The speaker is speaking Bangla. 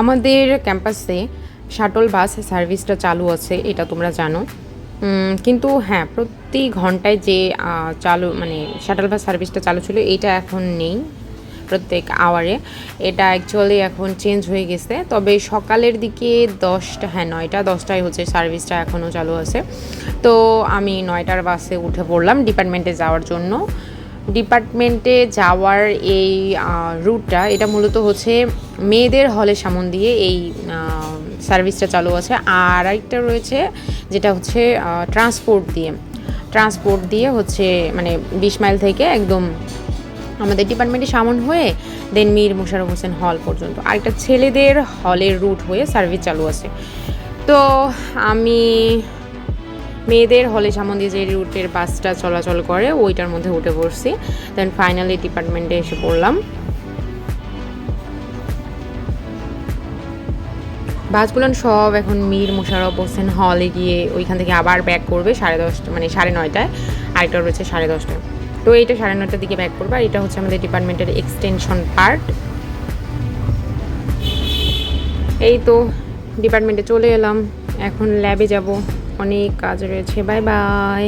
আমাদের ক্যাম্পাসে শাটল বাস সার্ভিসটা চালু আছে, এটা তোমরা জানো। কিন্তু হ্যাঁ প্রতি ঘন্টায় যে চালু মানে শাটল বাস সার্ভিসটা চালু ছিল, এটা এখন নেই প্রত্যেক আওয়ারে এটা অ্যাকচুয়ালি এখন চেঞ্জ হয়ে গেছে, তবে সকালের দিকে দশটা হ্যাঁ নয়টা, দশটায় হচ্ছে সার্ভিসটা এখনও চালু আছে। তো আমি নয়টার বাসে উঠে পড়লাম ডিপার্টমেন্টে যাওয়ার জন্য। ডিপার্টমেন্টে যাওয়ার এই রুটটা, এটা মূলত হচ্ছে মেয়েদের হলের সামন দিয়ে এই সার্ভিসটা চালু আছে। আর আরেকটা রয়েছে যেটা হচ্ছে ট্রান্সপোর্ট দিয়ে। ট্রান্সপোর্ট দিয়ে হচ্ছে মানে বিশ মাইল থেকে একদম আমাদের ডিপার্টমেন্টে সামন হয়ে দেন মীর মুশারফ হোসেন হল পর্যন্ত। আরেকটা ছেলেদের হলের রুট হয়ে সার্ভিস চালু আছে। তো আমি মেয়েদের হলে সামন দিয়ে যে রুটের বাসটা চলাচল করে, ওইটার মধ্যে উঠে পড়ছি। দেন ফাইনালি ডিপার্টমেন্টে এসে পড়লাম। বাসগুলো সব এখন মীর মোশারফ হোসেন হলে গিয়ে ওইখান থেকে আবার ব্যাক করবে সাড়ে দশটা মানে সাড়ে নয়টায়। আরেকটা রয়েছে সাড়ে দশটায়। তো এইটা সাড়ে নয়টার দিকে ব্যাক করবে। আর এটা হচ্ছে আমাদের ডিপার্টমেন্টের এক্সটেনশন পার্ট এই তো ডিপার্টমেন্টে চলে এলাম। এখন ল্যাবে যাব। অনেক কাজ রয়েছে। Bye bye.